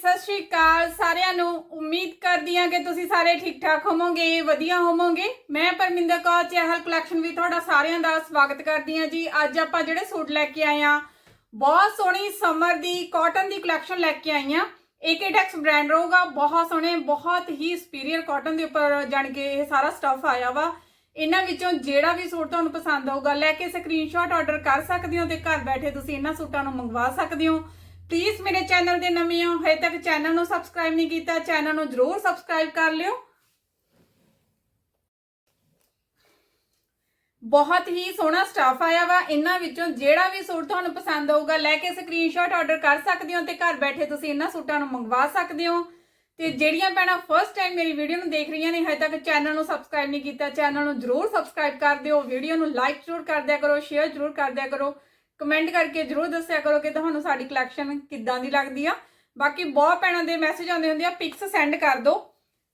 ਸਤਿ ਸ਼੍ਰੀ ਅਕਾਲ ਸਾਰਿਆਂ ਨੂੰ। ਉਮੀਦ ਕਰਦੀ ਹਾਂ ਕਿ ਤੁਸੀਂ ਸਾਰੇ ਠੀਕ ਠਾਕ ਹੋਵੋਗੇ, ਵਧੀਆ ਹੋਵੋਗੇ। ਮੈਂ ਪਰਮਿੰਦਰ ਕੌਰ, ਚਹਿਲ ਕਲੈਕਸ਼ਨ ਵੀ ਤੁਹਾਡਾ ਸਾਰਿਆਂ ਦਾ ਸਵਾਗਤ ਕਰਦੀ ਹਾਂ ਜੀ। ਅੱਜ ਆਪਾਂ ਜਿਹੜੇ ਸੂਟ ਲੈ ਕੇ ਆਏ ਆ ਬਹੁਤ ਸੋਹਣੀ ਸਮਰ ਦੀ ਕਾਟਨ ਦੀ ਕਲੈਕਸ਼ਨ ਲੈ ਕੇ ਆਈ ਆ ਏਕੇਟੈਕਸ ਬ੍ਰਾਂਡ ਰਹੂਗਾ, ਬਹੁਤ ਸੋਹਣੇ, ਬਹੁਤ ਹੀ ਸੁਪੀਰੀਅਰ ਕਾਟਨ ਦੇ ਉੱਪਰ ਜਾਣ ਕੇ ਇਹ ਸਾਰਾ ਸਟੱਫ ਆਇਆ ਵਾ। ਇਹਨਾਂ ਵਿੱਚੋਂ ਜਿਹੜਾ ਵੀ ਸੂਟ ਤੁਹਾਨੂੰ ਪਸੰਦ ਆਊਗਾ, ਲੈ ਕੇ ਸਕਰੀਨਸ਼ਾਟ ਆਰਡਰ ਕਰ ਸਕਦੇ ਹੋ ਤੇ ਘਰ ਬੈਠੇ ਤੁਸੀਂ ਇਹਨਾਂ ਸੂਟਾਂ ਨੂੰ ਮੰਗਵਾ ਸਕਦੇ ਹੋ। ਪਲੀਜ਼ ਮੇਰੇ ਚੈਨਲ ਦੇ ਨਵੇਂ ਹੋ, ਹਜੇ ਤੱਕ ਚੈਨਲ ਨੂੰ ਸਬਸਕ੍ਰਾਈਬ ਨਹੀਂ ਕੀਤਾ, ਚੈਨਲ ਨੂੰ ਜਰੂਰ ਸਬਸਕ੍ਰਾਈਬ ਕਰ ਲਿਓ। ਬਹੁਤ ਹੀ ਸੋਹਣਾ ਸਟਾਫ ਆਇਆ ਵਾ, ਇਹਨਾਂ ਵਿੱਚੋਂ ਜਿਹੜਾ ਵੀ ਸੂਟ ਤੁਹਾਨੂੰ ਪਸੰਦ ਆਊਗਾ, ਲੈ ਕੇ ਸਕਰੀਨਸ਼ਾਟ ਆਰਡਰ ਕਰ ਸਕਦੇ ਹੋ ਤੇ ਘਰ ਬੈਠੇ ਤੁਸੀਂ ਇਹਨਾਂ ਸੂਟਾਂ ਨੂੰ ਮੰਗਵਾ ਸਕਦੇ ਹੋ। ਤੇ ਜਿਹੜੀਆਂ ਭੈਣਾਂ ਫਸਟ ਟਾਈਮ ਮੇਰੀ ਵੀਡੀਓ ਨੂੰ ਦੇਖ ਰਹੀਆਂ ਨੇ, ਹਜੇ ਤੱਕ ਚੈਨਲ ਨੂੰ ਸਬਸਕ੍ਰਾਈਬ ਨਹੀਂ ਕੀਤਾ, ਚੈਨਲ ਨੂੰ ਜਰੂਰ ਸਬਸਕ੍ਰਾਈਬ ਕਰ ਦਿਓ ਵੀਡੀਓ ਨੂੰ ਲਾਈਕ ਜਰੂਰ ਕਰ ਦਿਆ ਕਰੋ ਸ਼ੇਅਰ ਜਰੂਰ ਕਰ ਦਿਆ ਕਰੋ। ਕਮੈਂਟ ਕਰਕੇ ਜਰੂਰ ਦੱਸਿਆ ਕਰੋ ਕਿ ਤੁਹਾਨੂੰ ਸਾਡੀ ਕਲੈਕਸ਼ਨ ਕਿੱਦਾਂ ਦੀ ਲੱਗਦੀ ਆ। ਬਾਕੀ ਬਹੁਤ ਭੈਣਾਂ ਦੇ ਮੈਸੇਜ ਆਉਂਦੇ ਹੁੰਦੇ ਆ ਪਿਕਸ ਸੈਂਡ ਕਰ ਦਿਓ।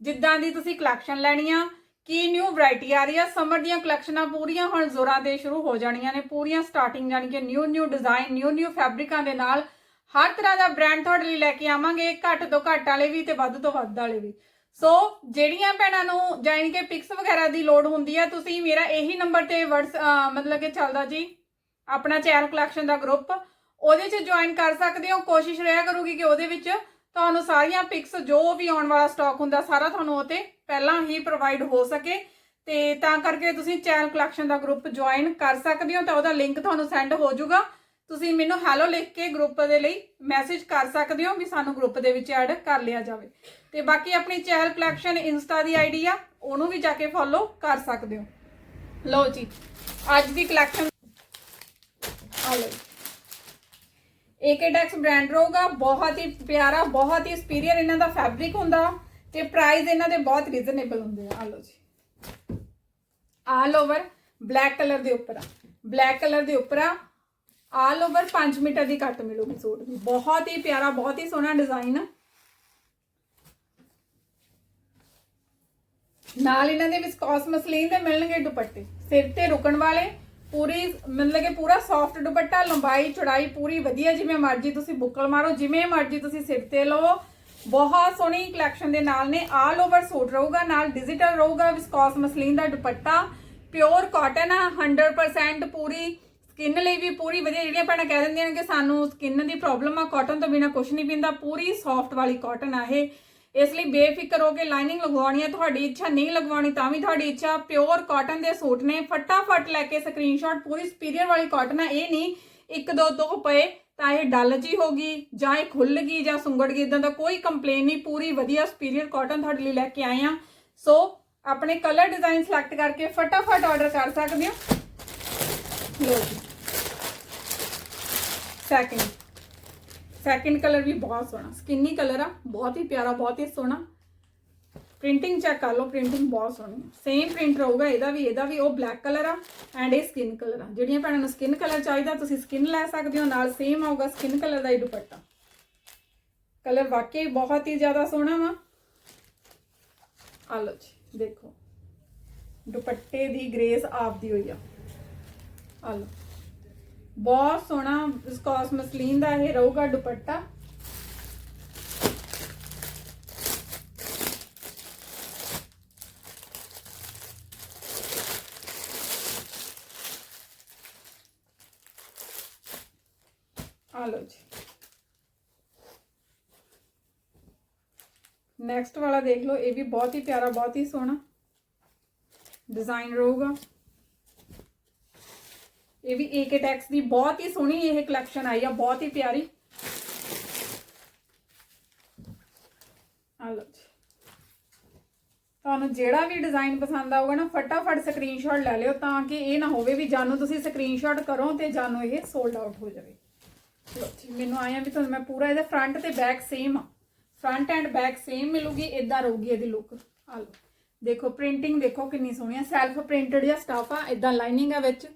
ਜਿੱਦਾਂ ਦੀ ਤੁਸੀਂ ਕਲੈਕਸ਼ਨ ਲੈਣੀ ਆ, ਕੀ ਨਿਊ ਵੈਰਾਈਟੀ ਆ ਰਹੀ ਆ ਸਮਰ ਦੀਆਂ ਕਲੈਕਸ਼ਨਾਂ ਪੂਰੀਆਂ ਹੁਣ ਜ਼ੋਰਾਂ ਤੇ ਸ਼ੁਰੂ ਹੋ ਜਾਣੀਆਂ ਨੇ, ਪੂਰੀਆਂ ਸਟਾਰਟਿੰਗ ਜਾਣੀ ਕਿ new new design new new ਫੈਬਰਿਕਾਂ ਦੇ ਨਾਲ ਹਰ ਤਰ੍ਹਾਂ ਦਾ ਬ੍ਰਾਂਡ ਤੁਹਾਡੇ ਲਈ ਲੈ ਕੇ ਆਵਾਂਗੇ, ਘੱਟ ਤੋਂ ਘੱਟ ਵਾਲੇ ਵੀ ਤੇ ਵੱਧ ਤੋਂ ਵੱਧ ਵਾਲੇ ਵੀ। ਸੋ ਜਿਹੜੀਆਂ ਭੈਣਾਂ ਨੂੰ ਜਾਣੀ ਕਿ ਪਿਕਸ ਵਗੈਰਾ ਦੀ ਲੋੜ ਹੁੰਦੀ ਆ, ਤੁਸੀਂ ਮੇਰਾ ਇਹੀ ਨੰਬਰ ਤੇ ਵਟਸ ਮਤਲਬ ਕਿ ਚੱਲਦਾ ਜੀ। ਆਪਣਾ ਚੈਨਲ ਕਲੈਕਸ਼ਨ ਦਾ ਗਰੁੱਪ ਉਹਦੇ 'ਚ ਜੁਆਇਨ ਕਰ ਸਕਦੇ ਹੋ। ਕੋਸ਼ਿਸ਼ ਰਿਹਾ ਕਰੂਗੀ ਕਿ ਉਹਦੇ ਵਿੱਚ ਤੁਹਾਨੂੰ ਸਾਰੀਆਂ ਪਿਕਸ ਜੋ ਵੀ ਆਉਣ ਵਾਲਾ ਸਟਾਕ ਹੁੰਦਾ, ਸਾਰਾ ਤੁਹਾਨੂੰ ਉਹ ਤੇ ਪਹਿਲਾਂ ਹੀ ਪ੍ਰੋਵਾਈਡ ਹੋ ਸਕੇ। ਤੇ ਤਾਂ ਕਰਕੇ ਤੁਸੀਂ ਚੈਨਲ ਕਲੈਕਸ਼ਨ ਦਾ ਗਰੁੱਪ ਜੁਆਇਨ ਕਰ ਸਕਦੇ ਹੋ, ਤਾਂ ਉਹਦਾ ਲਿੰਕ ਤੁਹਾਨੂੰ ਸੈਂਡ ਹੋ ਜਾਊਗਾ। ਤੁਸੀਂ ਮੈਨੂੰ ਹੈਲੋ ਲਿਖ ਕੇ ਗਰੁੱਪ ਦੇ ਲਈ ਮੈਸੇਜ ਕਰ ਸਕਦੇ ਹੋ ਵੀ ਸਾਨੂੰ ਗਰੁੱਪ ਦੇ ਵਿੱਚ ਐਡ ਕਰ ਲਿਆ ਜਾਵੇ। ਤੇ ਬਾਕੀ ਆਪਣੀ ਚੈਨਲ ਕਲੈਕਸ਼ਨ ਇੰਸਟਾ ਦੀ ਆਈਡੀ ਆ, ਉਹਨੂੰ ਵੀ ਜਾ ਕੇ ਫੋਲੋ ਕਰ ਸਕਦੇ ਹੋ। ਲਓ ਜੀ, ਅੱਜ ਦੀ ਕਲੈਕਸ਼ਨ ਆ ਲਓ ਏਕੇਟੈਕਸ ਬ੍ਰਾਂਡ ਰਹੂਗਾ, ਬਹੁਤ ਹੀ ਪਿਆਰਾ, ਬਹੁਤ ਹੀ ਸੁਪੀਰੀਅਰ ਇਹਨਾਂ ਦਾ ਫੈਬਰਿਕ ਹੁੰਦਾ ਤੇ ਪ੍ਰਾਈਸ ਇਹਨਾਂ ਦੇ ਬਹੁਤ ਰੀਜ਼ਨੇਬਲ ਹੁੰਦੇ ਆ। ਆ ਲਓ ਜੀ। ਆਲ ਓਵਰ ਬਲੈਕ ਕਲਰ ਦੇ ਉੱਪਰ ਆ। ਬਲੈਕ ਕਲਰ ਦੇ ਉੱਪਰ ਆ। ਆਲ ਓਵਰ 5 ਮੀਟਰ ਦੀ ਕੱਟ ਮਿਲੂਗੀ ਸੂਟ ਦੀ। ਬਹੁਤ ਹੀ ਪਿਆਰਾ, ਬਹੁਤ ਹੀ ਸੋਹਣਾ ਡਿਜ਼ਾਈਨ ਆ ਨਾਲ ਇਹਨਾਂ ਦੇ ਵਿਸਕੋਸ ਮਸਲੀਨ ਦੇ ਮਿਲਣਗੇ ਦੁਪੱਟੇ। ਸਿਰ ਤੇ ਰੁਕਣ ਵਾਲੇ ਪੂਰੀ ਮਤਲਬ ਕਿ ਪੂਰਾ ਸੌਫਟ ਦੁਪੱਟਾ, ਲੰਬਾਈ, ਚੌੜਾਈ ਪੂਰੀ ਵਧੀਆ, ਜਿਵੇਂ ਮਰਜ਼ੀ ਤੁਸੀਂ ਬੁੱਕਲ ਮਾਰੋ, ਜਿਵੇਂ ਮਰਜ਼ੀ ਤੁਸੀਂ ਸਿਰ ਤੇ ਲਓ। ਬਹੁਤ ਸੋਹਣੀ ਕਲੈਕਸ਼ਨ ਦੇ ਨਾਲ ਨੇ ਆਲ ਓਵਰ ਸੂਟ ਰਹੂਗਾ, ਨਾਲ ਡਿਜੀਟਲ ਰਹੂਗਾ ਵਿਸਕੋਸ ਮਸਲੀਨ ਦਾ ਦੁਪੱਟਾ ਪਿਓਰ ਕਾਟਨ ਆ 100% ਪੂਰੀ ਸਕਿਨ ਲਈ ਵੀ ਪੂਰੀ ਵਧੀਆ, ਜਿਹੜੀਆਂ ਭੈਣਾਂ ਕਹਿ ਦਿੰਦੀਆਂ ਨੇ ਕਿ ਸਾਨੂੰ ਸਕਿਨ ਦੀ ਪ੍ਰੋਬਲਮ ਆ ਕਾਟਨ ਤੋਂ ਬਿਨਾ ਕੁਝ ਨਹੀਂ ਪਿੰਦਾ, ਪੂਰੀ ਸੌਫਟ ਵਾਲੀ ਕਾਟਨ ਆ ਇਹ। ਇਸ ਲਈ ਬੇਫਿਕਰ ਹੋ ਕੇ ਲਾਈਨਿੰਗ ਲਗਵਾਉਣੀ ਹੈ। ਤੁਹਾਡੀ ਇੱਛਾ ਨਹੀਂ ਲਗਵਾਉਣੀ ਤਾਂ ਵੀ ਤੁਹਾਡੀ ਇੱਛਾ ਪਿਓਰ ਕਾਟਨ ਦੇ ਸੂਟ ਨੇ। ਫਟਾਫਟ ਲੈ ਕੇ ਸਕਰੀਨਸ਼ਾਟ, ਪੂਰੀ ਸੁਪੀਰੀਅਰ ਵਾਲੀ ਕਾਟਨ ਆ ਇਹ ਨਹੀਂ, ਇੱਕ ਦੋ ਦੋ ਪਏ ਤਾਂ ਇਹ ਡਲ ਜੀ ਹੋਗੀ ਜਾਂ ਇਹ ਖੁੱਲ ਗਈ ਜਾਂ ਸੁੰਗੜ ਗਈ। ਇਦਾਂ ਦਾ ਕੋਈ ਕੰਪਲੇਨ ਨਹੀਂ। ਪੂਰੀ ਵਧੀਆ ਸੁਪੀਰੀਅਰ ਕਾਟਨ ਤੁਹਾਡੇ ਲਈ ਲੈ ਕੇ ਆਏ ਆ ਸੋ ਆਪਣੇ ਕਲਰ ਡਿਜ਼ਾਈਨ ਸਿਲੈਕਟ ਕਰਕੇ ਫਟਾਫਟ ਆਰਡਰ ਕਰ ਸਕਦੇ ਹੋ। ਲਓ ਜੀ। ਸੈਕਿੰਡ ਸੈਕਿੰਡ ਕਲਰ ਵੀ ਬਹੁਤ ਸੋਹਣਾ। ਸਕਿਨੀ ਕਲਰ ਆ, ਬਹੁਤ ਹੀ ਪਿਆਰਾ, ਬਹੁਤ ਹੀ ਸੋਹਣਾ। ਪ੍ਰਿੰਟਿੰਗ ਚੈੱਕ ਕਰ ਲਓ ਪ੍ਰਿੰਟਿੰਗ ਬਹੁਤ ਸੋਹਣੀ। ਸੇਮ ਪ੍ਰਿੰਟ ਰਹੂਗਾ, ਇਹਦਾ ਵੀ ਇਹਦਾ ਵੀ, ਉਹ ਬਲੈਕ ਕਲਰ ਆ ਐਂਡ ਇਹ ਸਕਿਨ ਕਲਰ ਆ। ਜਿਹੜੀਆਂ ਭੈਣਾਂ ਨੂੰ ਸਕਿਨ ਕਲਰ ਚਾਹੀਦਾ, ਤੁਸੀਂ ਸਕਿਨ ਲੈ ਸਕਦੇ ਹੋ, ਨਾਲ ਸੇਮ ਆਊਗਾ ਸਕਿਨ ਕਲਰ ਦਾ ਹੀ ਦੁਪੱਟਾ। ਕਲਰ ਵਾਕਈ ਬਹੁਤ ਹੀ ਜ਼ਿਆਦਾ ਸੋਹਣਾ ਵਾ। ਆ ਲਓ ਜੀ, ਦੇਖੋ। ਦੁਪੱਟੇ ਦੀ ਗ੍ਰੇਸ ਆਪਦੀ ਹੋਈ ਆ। ਆ ਲਓ। ਬਹੁਤ ਸੋਹਣਾ ਵਿਸਕੋਸ ਮਸਲੀਨ ਦਾ ਇਹ ਰਹੂਗਾ ਦੁਪੱਟਾ। ਆ ਲਓ ਜੀ। ਨੈਕਸਟ ਵਾਲਾ ਦੇਖ ਲਓ, ਇਹ ਵੀ ਬਹੁਤ ਹੀ ਪਿਆਰਾ, ਬਹੁਤ ਹੀ ਸੋਹਣਾ। ਡਿਜ਼ਾਈਨ ਰਹੂਗਾ। ਇਹ ਵੀ ਏਕਟੈਕਸ ਦੀ ਬਹੁਤ ਹੀ ਸੋਹਣੀ ਇਹ ਕਲੈਕਸ਼ਨ ਆਈ ਆ, ਬਹੁਤ ਹੀ ਪਿਆਰੀ। ਆ ਲਓ ਜੀ। ਤੁਹਾਨੂੰ ਜਿਹੜਾ ਵੀ ਡਿਜ਼ਾਈਨ ਪਸੰਦ ਆਊਗਾ ਨਾ, ਫਟਾਫਟ ਸਕਰੀਨਸ਼ਾਟ ਲੈ ਲਿਓ ਤਾਂ ਕਿ ਇਹ ਨਾ ਹੋਵੇ ਵੀ ਜਾਨੂੰ ਤੁਸੀਂ ਸਕਰੀਨਸ਼ਾਟ ਕਰੋ ਤੇ ਜਾਨੂੰ ਇਹ ਸੋਲਡ ਆਊਟ ਹੋ ਜਾਵੇ। ਲਓ ਜੀ, ਮੈਨੂੰ ਆਇਆ ਵੀ ਤੁਹਾਨੂੰ ਮੈਂ ਪੂਰਾ ਇਹਦਾ ਫਰੰਟ ਤੇ ਬੈਕ ਸੇਮ ਆ। ਫਰੰਟ ਐਂਡ ਬੈਕ ਸੇਮ ਮਿਲੂਗੀ ਇਦਾਂ ਰਹੂਗੀ ਇਹਦੀ ਲੁੱਕ ਆ ਲਓ। ਦੇਖੋ ਪ੍ਰਿੰਟਿੰਗ ਦੇਖੋ ਕਿੰਨੀ ਸੋਹਣੀ ਆ। ਸੈਲਫ ਪ੍ਰਿੰਟਡ ਜਾਂ ਸਟਾਫ ਆ ਇਦਾਂ ਲਾਈਨਿੰਗ ਆ ਵਿੱਚ।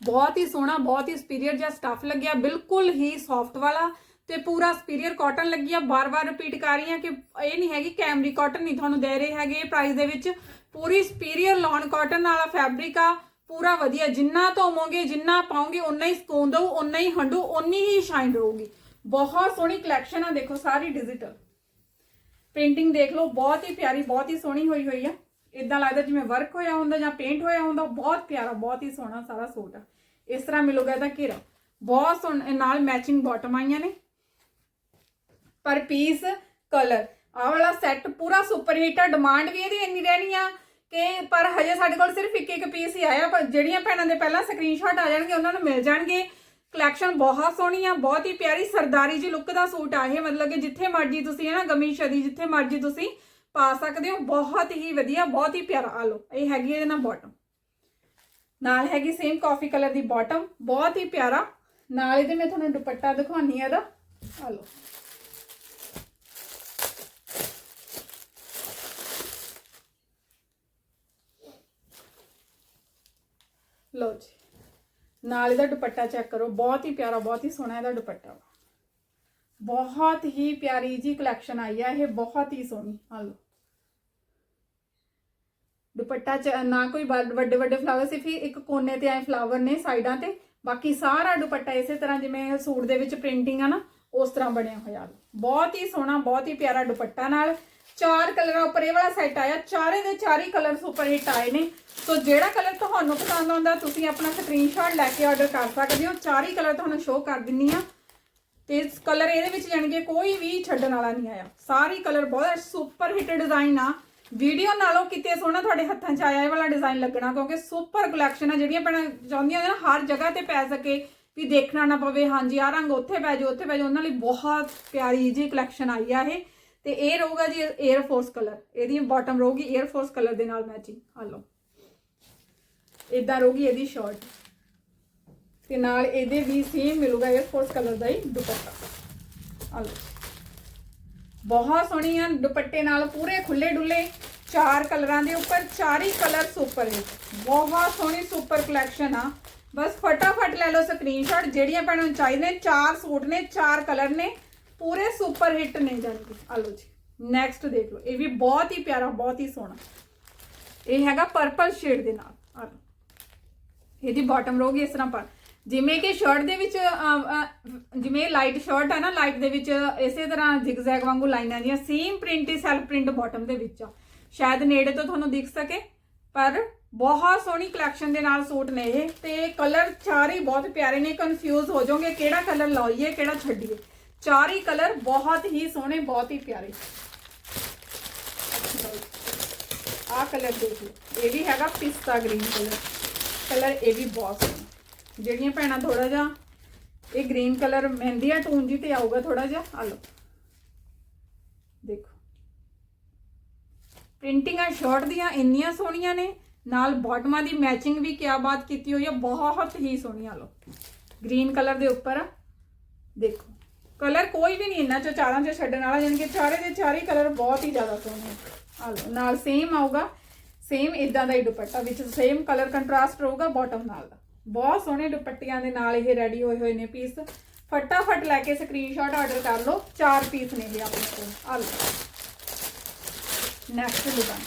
ਬਹੁਤ ਹੀ ਸੋਹਣਾ, ਬਹੁਤ ਹੀ ਸੁਪੀਰੀਅਰ ਜਿਹਾ ਸਟਫ ਲੱਗਿਆ, ਬਿਲਕੁਲ ਹੀ ਸੌਫਟ ਵਾਲਾ ਤੇ ਪੂਰਾ ਸੁਪੀਰੀਅਰ ਕਾਟਨ ਲੱਗੀ ਆ। ਬਾਰ-ਬਾਰ ਰਿਪੀਟ ਕਰ ਰਹੀ ਆ ਕਿ ਇਹ ਨਹੀਂ ਹੈਗੀ ਕੈਮਰੀ ਕਾਟਨ ਨਹੀਂ ਤੁਹਾਨੂੰ ਦੇ ਰਹੇ ਹੈਗੇ ਇਹ ਪ੍ਰਾਈਸ ਦੇ ਵਿੱਚ। ਪੂਰੀ ਸੁਪੀਰੀਅਰ ਲੌਨ ਕਾਟਨ ਵਾਲਾ ਫੈਬਰਿਕ ਆ, ਪੂਰਾ ਵਧੀਆ। ਜਿੰਨਾ ਧੋਵੋਗੇ, ਜਿੰਨਾ ਪਾਓਗੇ ਉਨਾ ਹੀ ਸਕੂਨ ਦਊ ਉਨਾ ਹੀ ਹੰਡੂ ਉਨੀ ਹੀ ਸ਼ਾਈਨ ਰਹੂਗੀ। ਬਹੁਤ ਸੋਹਣੀ ਕਲੈਕਸ਼ਨ ਆ, ਦੇਖੋ ਸਾਰੀ ਡਿਜੀਟਲ ਪ੍ਰਿੰਟਿੰਗ ਦੇਖ ਲਓ, ਬਹੁਤ ਹੀ ਪਿਆਰੀ, ਬਹੁਤ ਹੀ ਸੋਹਣੀ ਹੋਈ ਹੋਈ ਆ। ਇਦਾਂ ਲੱਗਦਾ ਜਿਵੇਂ ਵਰਕ ਹੋਇਆ ਹੁੰਦਾ ਜਾਂ ਪੇਂਟ ਹੋਇਆ ਹੁੰਦਾ ਬਹੁਤ ਪਿਆਰਾ, ਬਹੁਤ ਹੀ ਸੋਹਣਾ ਸਾਰਾ ਸੂਟ ਆ। ਇਸ ਤਰ੍ਹਾਂ ਮਿਲੂਗਾ ਇਹਦਾ ਘੇਰਾ। ਬਹੁਤ ਸੋਹਣਾ ਨਾਲ ਮੈਚਿੰਗ ਬਾਟਮ ਆਈਆਂ ਨੇ। ਪਰ ਪੀਸ ਕਲਰ ਆਹ ਵਾਲਾ ਸੈੱਟ ਪੂਰਾ ਸੁਪਰ ਹਿੱਟ ਆ ਡਿਮਾਂਡ ਵੀ ਇਹਦੀ ਇੰਨੀ ਰਹਿਣੀ ਆ ਕਿ ਪਰ ਹਜੇ ਸਾਡੇ ਕੋਲ ਸਿਰਫ ਇੱਕ ਇੱਕ ਪੀਸ ਹੀ ਆਇਆ, ਪਰ ਜਿਹੜੀਆਂ ਭੈਣਾਂ ਦੇ ਪਹਿਲਾਂ ਸਕਰੀਨਸ਼ਾਟ ਆ ਜਾਣਗੇ, ਉਹਨਾਂ ਨੂੰ ਮਿਲ ਜਾਣਗੇ। ਕਲੈਕਸ਼ਨ ਬਹੁਤ ਸੋਹਣੀ ਆ, ਬਹੁਤ ਹੀ ਪਿਆਰੀ ਸਰਦਾਰੀ ਜੀ ਲੁੱਕ ਦਾ ਸੂਟ ਆ ਇਹ, ਮਤਲਬ ਕਿ ਜਿੱਥੇ ਮਰਜ਼ੀ ਤੁਸੀਂ ਹੈ ਨਾ, ਗਮੀ, ਸ਼ਦੀ, ਜਿੱਥੇ ਮਰਜ਼ੀ ਤੁਸੀਂ ਪਾ ਸਕਦੇ ਹੋ। ਬਹੁਤ ਹੀ ਵਧੀਆ, ਬਹੁਤ ਹੀ ਪਿਆਰਾ ਆ ਲੋ ਇਹ ਹੈਗੀ ਇਹਦੇ ਨਾਲ ਬਾਟਮ ਨਾਲ ਹੈਗੀ ਸੇਮ ਕਾਫੀ ਕਲਰ ਦੀ ਬਾਟਮ ਬਹੁਤ ਹੀ ਪਿਆਰਾ। ਨਾਲ ਇਹਦੇ ਮੈਂ ਤੁਹਾਨੂੰ ਦੁਪੱਟਾ ਦਿਖਾਉਣੀ ਆ ਇਹਦਾ। ਆ ਲੋ ਲਓ ਜੀ। ਨਾਲ ਇਹਦਾ ਦੁਪੱਟਾ ਚੈੱਕ ਕਰੋ। ਬਹੁਤ ਹੀ ਪਿਆਰਾ, ਬਹੁਤ ਹੀ ਸੋਹਣਾ ਇਹਦਾ ਦੁਪੱਟਾ। ਵਾ ਬਹੁਤ ਹੀ ਪਿਆਰੀ ਜੀ ਕਲੈਕਸ਼ਨ ਆਈ ਹੈ ਇਹ ਬਹੁਤ ਹੀ ਸੋਹਣੀ ਆ ਲਓ। ਦੁਪੱਟਾ ਚ ਨਾ ਕੋਈ ਵੱਡ- ਵੱਡੇ ਵੱਡੇ ਫਲਾਵਰ ਸਿਰਫ ਹੀ ਇੱਕ ਕੋਨੇ ਤੇ ਆਏ ਫਲਾਵਰ ਨੇ ਸਾਈਡਾਂ ਤੇ, ਬਾਕੀ ਸਾਰਾ ਦੁਪੱਟਾ ਇਸੇ ਤਰ੍ਹਾਂ ਜਿਵੇਂ ਸੂਟ ਦੇ ਵਿੱਚ ਪ੍ਰਿੰਟਿੰਗ ਆ ਨਾ, ਉਸ ਤਰ੍ਹਾਂ ਬਣਿਆ ਹੋਇਆ। ਬਹੁਤ ਹੀ ਸੋਹਣਾ, ਬਹੁਤ ਹੀ ਪਿਆਰਾ ਦੁਪੱਟਾ ਨਾਲ। ਚਾਰ ਕਲਰਾਂ ਉੱਪਰ ਇਹ ਵਾਲਾ ਸੈੱਟ ਆਇਆ, ਚਾਰੇ ਦੇ ਚਾਰੇ ਕਲਰ ਸੁਪਰ ਹਿੱਟ ਆਏ ਨੇ। ਸੋ ਜਿਹੜਾ ਕਲਰ ਤੁਹਾਨੂੰ ਪਸੰਦ ਆਉਂਦਾ, ਤੁਸੀਂ ਆਪਣਾ ਸਕਰੀਨਸ਼ਾਟ ਲੈ ਕੇ ਆਰਡਰ ਕਰ ਸਕਦੇ ਹੋ। ਚਾਰੇ ਕਲਰ ਤੁਹਾਨੂੰ ਸ਼ੋਅ ਕਰ ਦਿੰਨੀ ਆ। ਤੇ ਇਸ ਕਲਰ ਇਹਦੇ ਵਿੱਚ ਜਾਣਗੇ ਕੋਈ ਵੀ ਛੱਡਣ ਵਾਲਾ ਨਹੀਂ ਆਇਆ। ਸਾਰੀ ਕਲਰ ਬਹੁਤ ਸੁਪਰ ਹਿੱਟ ਡਿਜ਼ਾਈਨ ਆ। ਵੀਡੀਓ ਨਾਲੋਂ ਕਿਤੇ ਸੋਹਣਾ ਤੁਹਾਡੇ ਹੱਥਾਂ 'ਚ ਆਇਆ ਇਹ ਵਾਲਾ ਡਿਜ਼ਾਈਨ ਲੱਗਣਾ, ਕਿਉਂਕਿ ਸੁਪਰ ਕਲੈਕਸ਼ਨ ਆ, ਜਿਹੜੀਆਂ ਭੈਣਾਂ ਚਾਹੁੰਦੀਆਂ ਨੇ ਨਾ, ਹਰ ਜਗ੍ਹਾ ਤੇ ਪੈ ਸਕੇ, ਵੀ ਦੇਖਣਾ ਨਾ ਪਵੇ, ਹਾਂਜੀ ਆ ਰੰਗ ਉੱਥੇ ਪੈ ਜਾਓ ਉੱਥੇ ਪੈ ਜਾਓ ਉਹਨਾਂ ਲਈ ਬਹੁਤ ਪਿਆਰੀ ਜੀ ਕਲੈਕਸ਼ਨ ਆਈ ਆ ਇਹ। ਤੇ ਇਹ ਰਹੂਗਾ ਜੀ 에ਅਰ ਫੋਰਸ ਕਲਰ ਇਹਦੀ ਬਾਟਮ ਰਹੂਗੀ 에ਅਰ ਫੋਰਸ ਕਲਰ ਦੇ ਨਾਲ ਮੈਚਿੰਗ ਆ ਲਓ। ਇਦਾਂ ਰਹੂਗੀ ਇਹਦੀ ਸ਼ਰਟ ਤੇ ਨਾਲ ਇਹਦੇ ਵੀ ਸੇਮ ਮਿਲੂਗਾ 에ਅਰ ਕਲਰ ਦਾ ਹੀ ਦੁਪੱਟਾ। ਆ ਲਓ। ਬਹੁਤ ਸੋਹਣੀਆਂ ਦੁਪੱਟੇ ਨਾਲ ਪੂਰੇ ਖੁੱਲੇ ਡੁੱਲੇ, ਚਾਰ ਕਲਰਾਂ ਦੇ ਉੱਪਰ, ਚਾਰ ਹੀ ਕਲਰ ਸੁਪਰ ਹੈ ਬਹੁਤ ਸੋਹਣੀ ਸੁਪਰ ਕਲੈਕਸ਼ਨ ਆ। ਬਸ ਫਟਾਫਟ ਲੈ ਲਓ ਸਕਰੀਨਸ਼ਾਟ ਜਿਹੜੀਆਂ ਭੈਣਾਂ ਨੂੰ ਚਾਹੀਦੇ ਚਾਰ ਸੂਟ ਨੇ, ਚਾਰ ਕਲਰ ਨੇ, ਪੂਰੇ ਸੁਪਰ ਹਿੱਟ ਨੇ ਜਾਣਗੇ ਆ ਲਓ ਜੀ। ਨੈਕਸਟ ਦੇਖ ਲਓ। ਇਹ ਵੀ ਬਹੁਤ ਹੀ ਪਿਆਰਾ, ਬਹੁਤ ਹੀ ਸੋਹਣਾ। ਇਹ ਹੈਗਾ ਪਰਪਲ ਸ਼ੇਡ ਦੇ ਨਾਲ। ਆ ਲਓ। ਇਹਦੀ ਬਾਟਮ ਰਹੂਗੀ ਇਸ ਤਰ੍ਹਾਂ ਪਰ। ਜਿਵੇਂ ਕਿ ਸ਼ਰਟ ਦੇ ਵਿੱਚ ਜਿਵੇਂ ਲਾਈਟ ਸ਼ਰਟ ਆ ਨਾ ਲਾਈਟ ਦੇ ਵਿੱਚ ਇਸੇ ਤਰ੍ਹਾਂ ਜ਼ਿਗਜ਼ੈਗ ਵਾਂਗੂ ਲਾਈਨਾਂ ਦੀਆਂ ਸੇਮ ਪ੍ਰਿੰਟ ਹੀ ਸੈਲਫ ਪ੍ਰਿੰਟ ਬਾਟਮ ਦੇ ਵਿੱਚ ਆ। ਸ਼ਾਇਦ ਨੇੜੇ ਤੋਂ ਤੁਹਾਨੂੰ ਦਿਖ ਸਕੇ, ਪਰ ਬਹੁਤ ਸੋਹਣੀ ਕਲੈਕਸ਼ਨ ਦੇ ਨਾਲ ਸੂਟ ਨੇ ਇਹ, ਤੇ ਕਲਰ ਚਾਰੇ ਹੀ ਬਹੁਤ ਪਿਆਰੇ ਨੇ। ਕਨਫਿਊਜ਼ ਹੋ ਜਾਓਗੇ ਕਿਹੜਾ ਕਲਰ ਲਾਈਏ, ਕਿਹੜਾ ਛੱਡੀਏ। ਚਾਰੇ ਹੀ ਕਲਰ ਬਹੁਤ ਹੀ ਸੋਹਣੇ, ਬਹੁਤ ਹੀ ਪਿਆਰੇ। ਆਹ ਕਲਰ ਦੇਖ ਇਹ ਵੀ ਹੈਗਾ ਪਿਸਤਾ ਗ੍ਰੀਨ ਕਲਰ ਕਲਰ ਇਹ ਵੀ ਬਹੁਤ ਸੋਹਣਾ। ਜਿਹੜੀਆਂ ਭੈਣਾਂ ਥੋੜਾ ਜਿਹਾ, ਇਹ ਗ੍ਰੀਨ ਕਲਰ ਮਹਿੰਦੀ ਆ, ਟੂਨ ਜੀ ਤੇ ਆਊਗਾ ਥੋੜਾ ਜਿਹਾ, ਆ ਲਓ। ਦੇਖੋ। ਪ੍ਰਿੰਟਿੰਗ ਆ ਸ਼ਰਟ ਦੀਆਂ ਇੰਨੀਆਂ ਸੋਹਣੀਆਂ ਨੇ, ਨਾਲ ਬਾਟਮਾਂ ਦੀ ਮੈਚਿੰਗ ਵੀ ਕਿਆ ਬਾਤ ਕੀਤੀ ਹੋਈ ਆ, ਬਹੁਤ ਹੀ ਸੋਹਣੀਆਂ ਲੋ ਗ੍ਰੀਨ ਕਲਰ ਦੇ ਉੱਪਰ ਦੇਖੋ। ਕਲਰ ਕੋਈ ਵੀ ਨਹੀਂ ਇੰਨਾ ਚੋਂ ਚਾਰਾਂ ਚੋਂ ਛੱਡਣ ਵਾਲਾ, ਜਾਣੀ ਕਿ ਚਾਰੇ ਦੇ ਚਾਰੇ ਕਲਰ ਬਹੁਤ ਹੀ ਜ਼ਿਆਦਾ ਸੋਹਣੇ ਆ। ਲੋ ਨਾਲ ਸੇਮ ਆਊਗਾ। ਸੇਮ ਇਦਾਂ ਦਾ ਹੀ ਦੁਪੱਟਾ, ਵਿੱਚ ਸੇਮ ਕਲਰ ਕੰਟਰਾਸਟ ਰਹੂਗਾ ਬਾਟਮ ਨਾਲ ਦਾ। ਬਹੁਤ ਸੋਹਣੇ ਦੁਪੱਟਿਆਂ ਦੇ ਨਾਲ ਇਹ ਰੈਡੀ ਹੋਏ ਹੋਏ ਨੇ ਪੀਸ ਫਟਾਫਟ ਲੈ ਕੇ ਸਕਰੀਨਸ਼ਾਟ ਆਰਡਰ ਕਰ ਲਓ। ਚਾਰ ਪੀਸ ਨੇ ਇਹ ਆਪਣੇ ਕੋਲ। ਆ ਲਓ। ਨੈਕਸਟ ਡਿਜ਼ਾਈਨ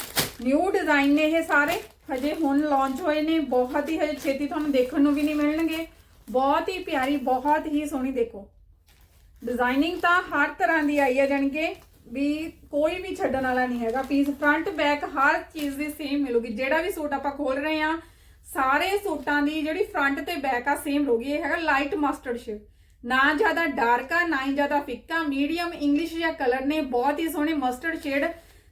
ਨਿਊ ਡਿਜ਼ਾਈਨ ਨੇ ਇਹ ਸਾਰੇ। ਹਜੇ ਹੁਣ ਲਾਂਚ ਹੋਏ ਨੇ। ਬਹੁਤ ਹੀ ਹਜੇ ਛੇਤੀ ਤੁਹਾਨੂੰ ਦੇਖਣ ਨੂੰ ਵੀ ਨਹੀਂ ਮਿਲਣਗੇ। ਬਹੁਤ ਹੀ ਪਿਆਰੀ, ਬਹੁਤ ਹੀ ਸੋਹਣੀ ਦੇਖੋ। ਡਿਜ਼ਾਈਨਿੰਗ ਤਾਂ ਹਰ ਤਰ੍ਹਾਂ ਦੀ ਆਈ ਹੈ, ਜਾਣੀ ਕਿ ਵੀ ਕੋਈ ਵੀ ਛੱਡਣ ਵਾਲਾ ਨਹੀਂ ਹੈਗਾ। ਪੀਸ ਫਰੰਟ ਬੈਕ ਹਰ ਚੀਜ਼ ਦੀ ਸੇਮ ਮਿਲੂਗੀ। ਜਿਹੜਾ ਵੀ ਸੂਟ ਆਪਾਂ ਖੋਲ ਰਹੇ ਆ ਸਾਰੇ ਸੂਟਾਂ ਦੀ ਜਿਹੜੀ ਫਰੰਟ ਤੇ ਬੈਕ ਆ ਸੇਮ ਰਹੂਗੀ ਇਹ ਹੈਗਾ ਲਾਈਟ ਮਸਟਰਡ ਸ਼ੇਡ ਨਾ ਜ਼ਿਆਦਾ ਡਾਰਕ ਆ, ਨਾ ਹੀ ਜ਼ਿਆਦਾ ਫਿੱਕਾ ਮੀਡੀਅਮ ਇੰਗਲਿਸ਼ ਜਿਹਾ ਕਲਰ ਨੇ, ਬਹੁਤ ਹੀ ਸੋਹਣੇ ਮਸਟਰਡ ਸ਼ੇਡ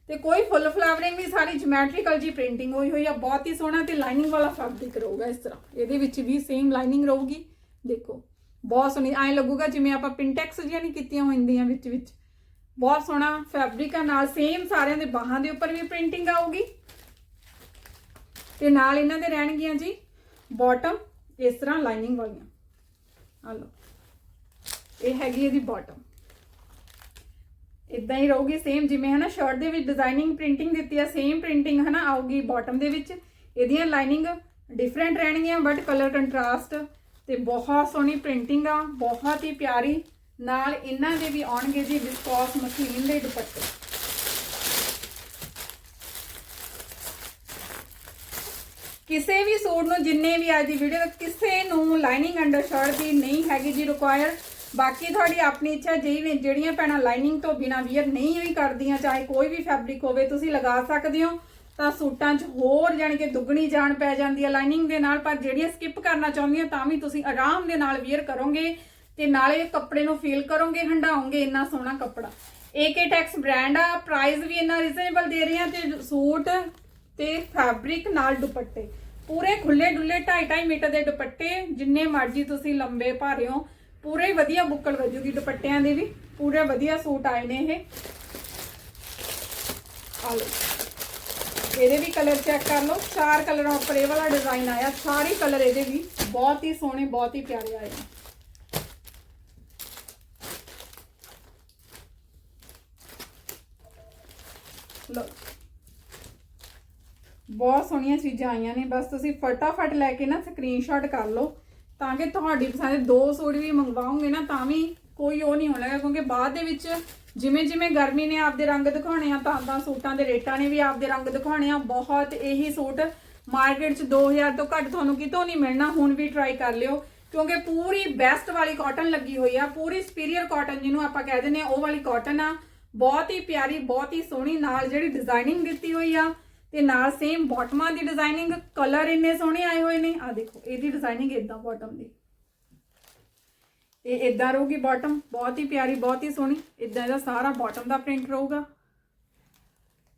ਤੇ ਕੋਈ ਫੁੱਲ ਫਲਾਵਰਿੰਗ ਵੀ ਸਾਰੀ ਜਿਓਮੈਟ੍ਰੀਕਲ ਜੀ ਪ੍ਰਿੰਟਿੰਗ ਹੋਈ ਹੋਈ ਆ। ਬਹੁਤ ਹੀ ਸੋਹਣਾ ਤੇ ਲਾਈਨਿੰਗ ਵਾਲਾ ਫੈਬਰਿਕ ਰਹੂਗਾ ਇਸ ਤਰ੍ਹਾਂ। ਇਹਦੇ ਵਿੱਚ ਵੀ ਸੇਮ ਲਾਈਨਿੰਗ ਰਹੂਗੀ। ਦੇਖੋ, ਬਹੁਤ ਸੋਹਣੀ, ਐਂ ਲੱਗੂਗਾ ਜਿਵੇਂ ਆਪਾਂ ਪਿੰਟੈਕਸ ਜਿਹੀਆਂ ਨਹੀਂ ਕੀਤੀਆਂ ਹੁੰਦੀਆਂ ਵਿੱਚ ਵਿੱਚ ਬਹੁਤ ਸੋਹਣਾ ਫੈਬਰਿਕ ਆ, ਨਾਲ ਸੇਮ ਸਾਰਿਆਂ ਦੇ ਬਾਹਾਂ ਦੇ ਉੱਪਰ ਵੀ ਪ੍ਰਿੰਟਿੰਗ ਆਊਗੀ। ਤੇ ਨਾਲ ਇਹਨਾਂ ਦੇ ਰਹਿਣਗੀਆਂ ਜੀ ਬਾਟਮ ਇਸ ਤਰ੍ਹਾਂ ਲਾਈਨਿੰਗ ਵਾਲੀਆਂ। ਆ ਲਓ। ਇਹ ਹੈਗੀ ਇਹਦੀ ਬਾਟਮ ਇਦਾਂ ਹੀ ਰਹੂਗੀ ਸੇਮ ਜਿਵੇਂ ਹਨਾ ਸ਼ਰਟ ਦੇ ਵਿੱਚ ਡਿਜ਼ਾਈਨਿੰਗ ਪ੍ਰਿੰਟਿੰਗ ਦਿੱਤੀ ਆ ਸੇਮ ਪ੍ਰਿੰਟਿੰਗ ਹਨਾ ਆਊਗੀ ਬਾਟਮ ਦੇ ਵਿੱਚ। ਇਹਦੀਆਂ ਲਾਈਨਿੰਗ ਡਿਫਰੈਂਟ ਰਹਿਣਗੀਆਂ ਬਟ ਕਲਰ ਕੰਟਰਾਸਟ ਤੇ ਬਹੁਤ ਸੋਹਣੀ ਪ੍ਰਿੰਟਿੰਗ ਆ, ਬਹੁਤ ਹੀ ਪਿਆਰੀ। ਨਾਲ ਇਹਨਾਂ ਦੇ ਵੀ ਆਉਣਗੇ ਜੀ ਵਿਸਕੋਸ ਮਸ਼ੀਨ ਦੇ ਦੁਪੱਟੇ। ਕਿਸੇ ਵੀ ਸੂਟ ਨੂੰ ਜਿੰਨੇ ਵੀ ਅੱਜ ਦੀ ਵੀਡੀਓ ਕਿਸੇ ਨੂੰ ਲਾਈਨਿੰਗ ਅੰਡਰ ਸ਼ਰਟ ਦੀ ਨਹੀਂ ਹੈਗੀ ਜੀ ਰਿਕੁਆਇਰ ਬਾਕੀ ਤੁਹਾਡੀ ਆਪਣੀ ਇੱਛਾ ਜਿਵੇਂ ਜਿਹੜੀਆਂ ਪੈਣਾ ਲਾਈਨਿੰਗ ਤੋਂ ਬਿਨਾ ਵੀਅਰ ਨਹੀਂ ਵੀ ਕਰਦੀਆਂ, ਚਾਹੇ ਕੋਈ ਵੀ ਫੈਬਰਿਕ ਹੋਵੇ, ਤੁਸੀਂ ਲਗਾ ਸਕਦੇ ਹੋ। ਤਾਂ ਸੂਟਾਂ 'ਚ ਹੋਰ ਜਾਣੀ ਕਿ ਦੁੱਗਣੀ ਜਾਨ ਪੈ ਜਾਂਦੀ ਹੈ ਲਾਈਨਿੰਗ ਦੇ ਨਾਲ, ਪਰ ਜਿਹੜੀਆਂ ਸਕਿਪ ਕਰਨਾ ਚਾਹੁੰਦੀਆਂ ਤਾਂ ਵੀ ਤੁਸੀਂ ਆਰਾਮ ਦੇ ਨਾਲ ਵੀਅਰ ਕਰੋਗੇ ਤੇ ਨਾਲੇ ਕੱਪੜੇ ਨੂੰ ਫੀਲ ਕਰੋਗੇ ਹੰਡਾਓਗੇ ਇੰਨਾ ਸੋਹਣਾ ਕੱਪੜਾ। AK ਟੈਕਸ ਬ੍ਰਾਂਡ ਆ ਪ੍ਰਾਈਸ ਵੀ ਇੰਨਾ ਰੀਜ਼ਨੇਬਲ ਦੇ ਰਹੇ ਆ ਤੇ ਸੂਟ ਤੇ ਫੈਬਰਿਕ ਨਾਲ ਦੁਪੱਟੇ। ਪੂਰੇ ਖੁੱਲੇ ਡੁੱਲੇ 2.5 ਮੀਟਰ ਦੇ ਦੁਪੱਟੇ, ਜਿੰਨੇ ਮਰਜ਼ੀ ਤੁਸੀਂ ਲੰਬੇ ਭਾਰੇ ਪੂਰੇ ਵਧੀਆ ਬੁੱਕਲ ਵੱਜੂਗੀ ਦੁਪੱਟਿਆਂ ਦੇ ਵੀ। ਪੂਰੇ ਵਧੀਆ ਸੂਟ ਆਏ ਨੇ ਇਹ। ਆ ਇਹਦੇ ਵੀ ਕਲਰ ਚੈੱਕ ਕਰ ਲਓ। ਚਾਰ ਕਲਰਾਂ ਉੱਪਰ ਇਹ ਵਾਲਾ ਡਿਜ਼ਾਈਨ ਆਇਆ। ਸਾਰੇ ਕਲਰ ਇਹਦੇ ਵੀ। ਬਹੁਤ ਹੀ ਸੋਹਣੇ, ਬਹੁਤ ਹੀ ਪਿਆਰੇ ਆਏ ਨੇ ਲਓ ਬਹੁਤ ਸੋਹਣੀਆਂ ਚੀਜ਼ਾਂ ਆਈਆਂ ਨੇ। ਬਸ ਤੁਸੀਂ ਫਟਾਫਟ ਲੈ ਕੇ ਨਾ ਸਕਰੀਨਸ਼ਾਟ ਕਰ ਲਓ, ਤਾਂ ਕਿ ਤੁਹਾਡੀ ਪਸੰਦ ਦੇ ਦੋ ਸੂਟ ਵੀ ਮੰਗਵਾਓਗੇ ਨਾ, ਤਾਂ ਵੀ ਕੋਈ ਉਹ ਨਹੀਂ ਹੋਣਾ ਕਿਉਂਕਿ ਬਾਅਦ ਦੇ ਵਿੱਚ ਜਿਵੇਂ ਜਿਵੇਂ ਗਰਮੀ ਨੇ ਆਪਦੇ ਰੰਗ ਦਿਖਾਉਣੇ ਆ, ਤਾਂ ਤਾਂ ਸੂਟਾਂ ਦੇ ਰੇਟਾਂ ਨੇ ਵੀ ਆਪਦੇ ਰੰਗ ਦਿਖਾਉਣੇ ਆ। ਬਹੁਤ ਇਹੀ ਸੂਟ ਮਾਰਕੀਟ 'ਚ 2000 ਤੋਂ ਘੱਟ ਤੁਹਾਨੂੰ ਕਿਤੋਂ ਨਹੀਂ ਮਿਲਣਾ, ਹੁਣ ਵੀ ਟਰਾਈ ਕਰ ਲਿਓ। ਕਿਉਂਕਿ ਪੂਰੀ ਬੈਸਟ ਵਾਲੀ ਕਾਟਨ ਲੱਗੀ ਹੋਈ ਆ, ਪੂਰੀ ਸੁਪੀਰੀਅਰ ਕਾਟਨ ਜਿਹਨੂੰ ਆਪਾਂ ਕਹਿ ਦਿੰਦੇ ਆ, ਉਹ ਵਾਲੀ ਕਾਟਨ ਆ। ਬਹੁਤ ਹੀ ਪਿਆਰੀ, ਬਹੁਤ ਹੀ ਸੋਹਣੀ, ਨਾਲ ਜਿਹੜੀ ਡਿਜ਼ਾਈਨਿੰਗ ਦਿੱਤੀ ਹੋਈ ਆ ਤੇ ਨਾਲ ਸੇਮ ਬਾਟਮਾਂ ਦੀ ਡਿਜ਼ਾਈਨਿੰਗ ਕਲਰ ਇੰਨੇ ਸੋਹਣੇ ਆਏ ਹੋਏ ਨੇ। ਆ ਦੇਖੋ, ਇਹਦੀ ਡਿਜ਼ਾਈਨਿੰਗ ਇਦਾਂ ਬਾਟਮ ਦੀ। ਇਹ ਇਦਾਂ ਰਹੂਗੀ ਬਾਟਮ ਬਹੁਤ ਹੀ ਪਿਆਰੀ, ਬਹੁਤ ਹੀ ਸੋਹਣੀ। ਇਦਾਂ ਇਹਦਾ ਸਾਰਾ ਬਾਟਮ ਦਾ ਪ੍ਰਿੰਟ ਰਹੂਗਾ।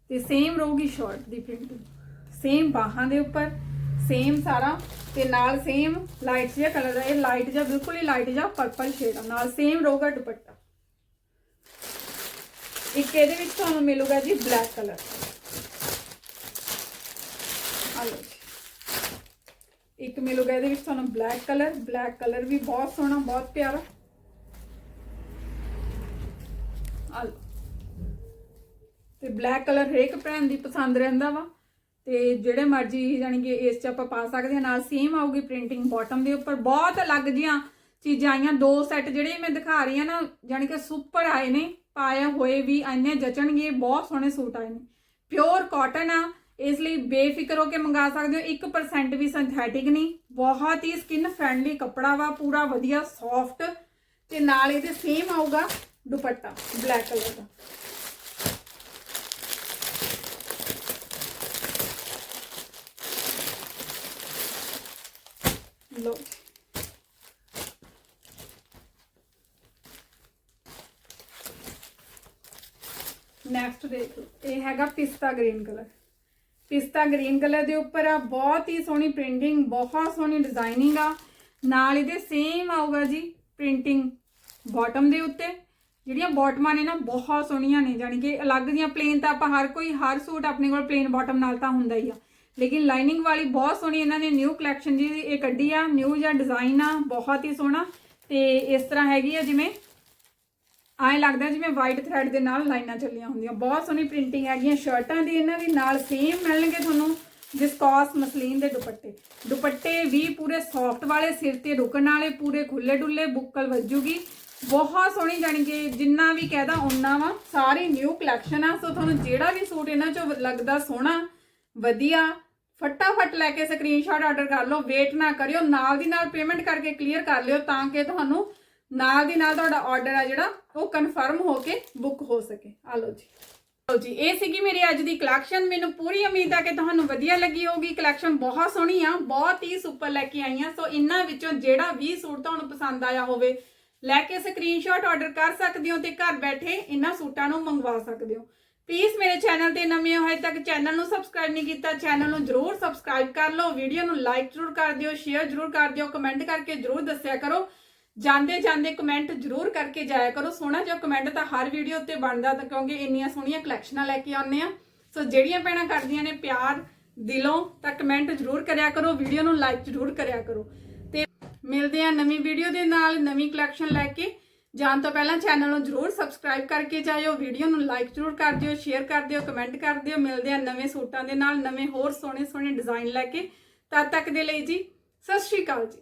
ਤੇ ਸੇਮ ਰਹੂਗੀ ਸ਼ਰਟ ਦੀ ਪ੍ਰਿੰਟ ਸੇਮ ਬਾਹਾਂ ਦੇ ਉੱਪਰ ਸੇਮ ਸਾਰਾ। ਤੇ ਨਾਲ ਸੇਮ ਲਾਈਟ ਜਿਹਾ ਕਲਰ ਹੈ ਇਹ ਲਾਈਟ ਜਿਹਾ, ਬਿਲਕੁਲ ਹੀ ਲਾਈਟ ਜਿਹਾ ਪਰਪਲ ਸ਼ੇਡ ਆ। ਨਾਲ ਸੇਮ ਰਹੂਗਾ ਦੁਪੱਟਾ। ਇੱਕ ਇਹਦੇ ਵਿੱਚ ਤੁਹਾਨੂੰ ਮਿਲੂਗਾ ਜੀ ਬਲੈਕ ਕਲਰ ਆ ਲਓ ਜੀ। ਇੱਕ ਮਿਲੂਗਾ ਇਹਦੇ ਵਿੱਚ ਤੁਹਾਨੂੰ ਬਲੈਕ ਕਲਰ ਬਲੈਕ ਕਲਰ ਵੀ ਬਹੁਤ ਸੋਹਣਾ, ਬਹੁਤ ਪਿਆਰਾ। ਆ ਤੇ ਬਲੈਕ ਕਲਰ ਹਰੇਕ ਭੈਣ ਦੀ ਪਸੰਦ ਰਹਿੰਦਾ ਵਾ। ਤੇ ਜਿਹੜੇ ਮਰਜ਼ੀ ਯਾਨੀ ਕਿ ਇਸ ਚ ਆਪਾਂ ਪਾ ਸਕਦੇ ਹਾਂ, ਨਾਲ ਸੇਮ ਆਊਗੀ ਪ੍ਰਿੰਟਿੰਗ ਬਾਟਮ ਦੇ ਉੱਪਰ। ਬਹੁਤ ਅਲੱਗ ਜੀਆਂ ਚੀਜ਼ਾਂ ਆਈਆਂ, ਦੋ ਸੈੱਟ ਜਿਹੜੇ ਮੈਂ ਦਿਖਾ ਰਹੀ ਹਾਂ ਨਾ ਯਾਨੀ ਕਿ ਸੁਪਰ ਆਏ ਨੇ, ਪਾਏ ਹੋਏ ਵੀ, ਇੰਨੇ ਜਚਣਗੇ, ਬਹੁਤ ਸੋਹਣੇ ਸੂਟ ਆਏ ਨੇ। ਪਿਓਰ ਕਾਟਨ ਆ ਇਸ ਲਈ ਬੇਫਿਕਰ ਹੋ ਕੇ ਮੰਗਾ ਸਕਦੇ ਹੋ। 1% ਵੀ ਸਿੰਥੈਟਿਕ ਨਹੀਂ। ਬਹੁਤ ਹੀ ਸਕਿਨ ਫ੍ਰੈਂਡਲੀ ਕੱਪੜਾ ਵਾ, ਪੂਰਾ ਵਧੀਆ ਸੌਫਟ ਤੇ ਨਾਲ ਇਹਦੇ ਸੇਮ ਆਊਗਾ ਦੁਪੱਟਾ ਬਲੈਕ ਕਲਰ ਦਾ। ਲੋ ਨੈਕਸਟ ਦੇਖ ਇਹ ਹੈਗਾ ਪਿਸਤਾ ਗ੍ਰੀਨ ਕਲਰ ਪਿਸਤਾ ਗ੍ਰੀਨ ਕਲਰ ਦੇ ਉੱਪਰ ਆ, ਬਹੁਤ ਹੀ ਸੋਹਣੀ ਪ੍ਰਿੰਟਿੰਗ ਬਹੁਤ ਸੋਹਣੀ ਡਿਜ਼ਾਈਨਿੰਗ ਆ। ਨਾਲ ਇਹਦੇ ਸੇਮ ਆਊਗਾ ਜੀ ਪ੍ਰਿੰਟਿੰਗ ਬਾਟਮ ਦੇ ਉੱਤੇ। ਜਿਹੜੀਆਂ ਬਾਟਮਾਂ ਨੇ ਨਾ, ਬਹੁਤ ਸੋਹਣੀਆਂ ਨੇ, ਜਾਣੀ ਕਿ ਅਲੱਗ ਦੀਆਂ ਪਲੇਨ ਤਾਂ ਆਪਾਂ ਹਰ ਕੋਈ, ਹਰ ਸੂਟ ਆਪਣੇ ਕੋਲ ਪਲੇਨ ਬਾਟਮ ਨਾਲ ਤਾਂ ਹੁੰਦਾ ਹੀ ਆ। ਲੇਕਿਨ ਲਾਈਨਿੰਗ ਵਾਲੀ ਬਹੁਤ ਸੋਹਣੀ ਇਹਨਾਂ ਨੇ ਨਿਊ ਕਲੈਕਸ਼ਨ ਜੀ ਇਹ ਕੱਢੀ ਆ ਨਿਊ ਜਾਂ ਡਿਜ਼ਾਈਨ ਆ, ਬਹੁਤ ਹੀ ਸੋਹਣਾ। ਤੇ ਇਸ ਤਰ੍ਹਾਂ ਹੈਗੀ ਆ ਜਿਵੇਂ ਐਂ ਲੱਗਦਾ ਜਿਵੇਂ ਵਾਈਟ ਥ੍ਰੈਡ ਦੇ ਨਾਲ ਲਾਈਨਾਂ ਚੱਲੀਆਂ ਹੁੰਦੀਆਂ। ਬਹੁਤ ਸੋਹਣੀ ਪ੍ਰਿੰਟਿੰਗ ਹੈਗੀਆਂ ਸ਼ਰਟਾਂ ਦੀ ਇਹਨਾਂ ਦੀ ਨਾਲ ਸੇਮ ਮਿਲਣਗੇ ਤੁਹਾਨੂੰ ਵਿਸਕੋਸ ਮਸਲੀਨ ਦੇ ਦੁਪੱਟੇ। ਦੁਪੱਟੇ ਵੀ ਪੂਰੇ ਸੌਫਟ ਵਾਲੇ, ਸਿਰ ਤੇ ਰੁਕਣ ਵਾਲੇ, ਪੂਰੇ ਖੁੱਲੇ ਡੁੱਲੇ ਬੁੱਕਲ ਵੱਜੂਗੀ। ਬਹੁਤ ਸੋਹਣੀ ਜਾਣੀ ਕਿ ਜਿੰਨਾ ਵੀ ਕਹਿਦਾ ਓਨਾ ਵਾ, ਸਾਰੀ ਨਿਊ ਕਲੈਕਸ਼ਨ ਆ। ਸੋ ਤੁਹਾਨੂੰ ਜਿਹੜਾ ਵੀ ਸੂਟ ਇਹਨਾਂ ਚੋਂ ਲੱਗਦਾ ਸੋਹਣਾ, ਵਧੀਆ, ਫਟਾਫਟ ਲੈ ਕੇ ਸਕਰੀਨਸ਼ਾਟ ਆਰਡਰ ਕਰ ਲਓ। ਵੇਟ ਨਾ ਕਰਿਓ, ਨਾਲ ਦੀ ਨਾਲ ਪੇਮੈਂਟ ਕਰਕੇ ਕਲੀਅਰ ਕਰ ਲਿਓ ਤਾਂ ਕਿ ਤੁਹਾਨੂੰ ਨਾਲ ਦੀ ਨਾਲ ਤੁਹਾਡਾ ਆਰਡਰ ਆ ਜਿਹੜਾ, ਉਹ ਕਨਫਰਮ ਹੋ ਕੇ ਬੁੱਕ ਹੋ ਸਕੇ। ਆ ਲਓ ਜੀ। ਲਓ ਜੀ, ਇਹ ਸੀਗੀ ਮੇਰੀ ਅੱਜ ਦੀ ਕਲੈਕਸ਼ਨ ਮੈਨੂੰ ਪੂਰੀ ਉਮੀਦ ਆ ਕਿ ਤੁਹਾਨੂੰ ਵਧੀਆ ਲੱਗੀ ਹੋਊਗੀ। ਕਲੈਕਸ਼ਨ ਬਹੁਤ ਸੋਹਣੀ ਆ, ਬਹੁਤ ਹੀ ਸੁਪਰ ਲੈ ਕੇ ਆਈ ਆ। ਸੋ ਇਹਨਾਂ ਵਿੱਚੋਂ ਜਿਹੜਾ ਵੀ ਸੂਟ ਤੁਹਾਨੂੰ ਪਸੰਦ ਆਇਆ ਹੋਵੇ, ਲੈ ਕੇ ਸਕਰੀਨਸ਼ਾਟ ਆਰਡਰ ਕਰ ਸਕਦੇ ਹੋ ਤੇ ਘਰ ਬੈਠੇ ਇਹਨਾਂ ਸੂਟਾਂ ਨੂੰ ਮੰਗਵਾ ਸਕਦੇ ਹੋ। ਪਲੀਜ਼ ਮੇਰੇ ਚੈਨਲ ਤੇ ਨਵੇਂ ਹੋ ਹਜੇ ਤੱਕ ਚੈਨਲ ਨੂੰ ਸਬਸਕ੍ਰਾਈਬ ਨਹੀਂ ਕੀਤਾ ਚੈਨਲ ਨੂੰ ਜਰੂਰ ਸਬਸਕ੍ਰਾਈਬ ਕਰ ਲਓ। ਵੀਡੀਓ ਨੂੰ ਲਾਈਕ ਜਰੂਰ ਕਰ ਦਿਓ ਸ਼ੇਅਰ ਜਰੂਰ ਕਰ ਦਿਓ ਕਮੈਂਟ ਕਰਕੇ ਜਰੂਰ ਦੱਸਿਆ ਕਰੋ। ਜਾਂਦੇ ਜਾਂਦੇ ਕਮੈਂਟ ਜਰੂਰ ਕਰਕੇ ਜਾਇਆ ਕਰੋ। ਸੋਹਣਾ ਜਿਹਾ ਕਮੈਂਟ ਤਾਂ ਹਰ ਵੀਡੀਓ ਉੱਤੇ ਬਣਦਾ ਤਾਂ ਕਿਉਂਕਿ ਇੰਨੀਆਂ ਸੋਹਣੀਆਂ ਕਲੈਕਸ਼ਨਾਂ ਲੈ ਕੇ ਆਉਂਦੇ ਆ। ਸੋ ਜਿਹੜੀਆਂ ਭੈਣਾਂ ਕਰਦੀਆਂ ਨੇ ਪਿਆਰ ਦਿਲੋਂ ਤਾਂ ਕਮੈਂਟ ਜਰੂਰ ਕਰਿਆ ਕਰੋ ਵੀਡੀਓ ਨੂੰ ਲਾਈਕ ਜਰੂਰ ਕਰਿਆ ਕਰੋ। ਤੇ ਮਿਲਦੇ ਆ ਨਵੀਂ ਵੀਡੀਓ ਦੇ ਨਾਲ ਨਵੀਂ ਕਲੈਕਸ਼ਨ ਲੈ ਕੇ। ਜਾਣ ਤੋਂ ਪਹਿਲਾਂ ਚੈਨਲ ਨੂੰ ਜਰੂਰ ਸਬਸਕ੍ਰਾਈਬ ਕਰਕੇ ਜਾਇਓ ਵੀਡੀਓ ਨੂੰ ਲਾਈਕ ਜਰੂਰ ਕਰ ਦਿਓ ਸ਼ੇਅਰ ਕਰ ਦਿਓ ਕਮੈਂਟ ਕਰ ਦਿਓ। ਮਿਲਦੇ ਆ ਨਵੇਂ ਸੂਟਾਂ ਦੇ ਨਾਲ, ਨਵੇਂ ਹੋਰ ਸੋਹਣੇ ਸੋਹਣੇ ਡਿਜ਼ਾਈਨ ਲੈ ਕੇ। ਤਦ ਤੱਕ ਦੇ ਲਈ ਜੀ, ਸਤਿ ਸ਼੍ਰੀ ਅਕਾਲ ਜੀ।